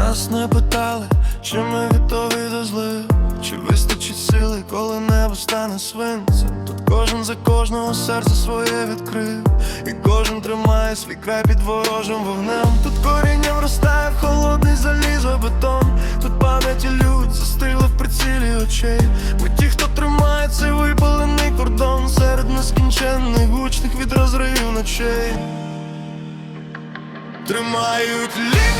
Нас не питали, чи ми готові до злив Чи вистачить сили, коли небо стане свинцем. Тут кожен за кожного серце своє відкрив. І кожен тримає свій край під ворожим вогнем. Тут коріння вростає в холодний залізобетон. Тут пам'яті людь застигли в прицілі очей. Ми ті, хто тримає цей випалений кордон Серед нескінченних гучних від розривів ночей. Тримають лінію,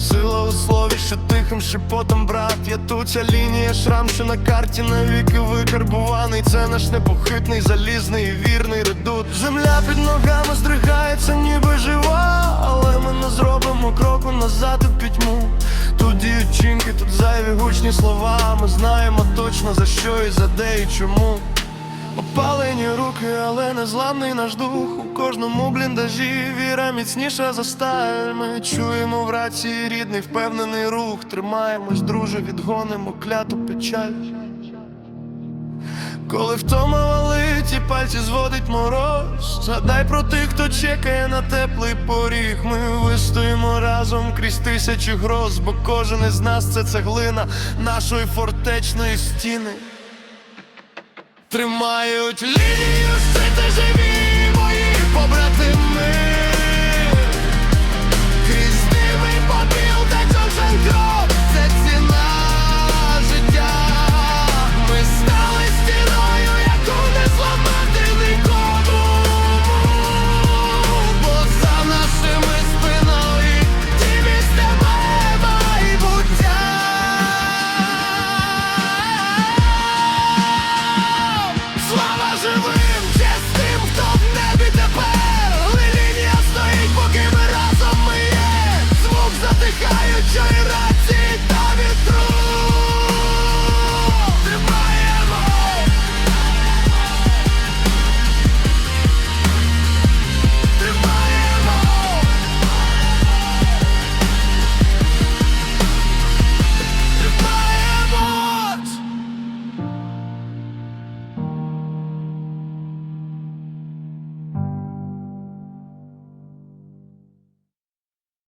Сила у слові, що тихим шепотом, брат. Я тут ця лінія, шрам, що на карті навіки викарбуваний. Це наш непохитний, залізний і вірний редут. Земля під ногами здригається, ніби жива. Але ми не зробимо кроку назад у пітьму. Тут діють чинки, тут зайві гучні слова. Ми знаємо точно за що і за де і чому Опалені руки, але незламний наш дух. У кожному бліндажі віра міцніша за сталь. Ми чуємо в рації рідний впевнений рух. Тримаємось, друже, відгонимо кляту печаль. Коли втома валить і пальці зводить мороз Згадай про тих, хто чекає на теплий поріг. Ми вистоїмо разом крізь тисячі гроз Бо кожен із нас це цеглина нашої фортечної стіни Тримають лінію, Лінія стоїть,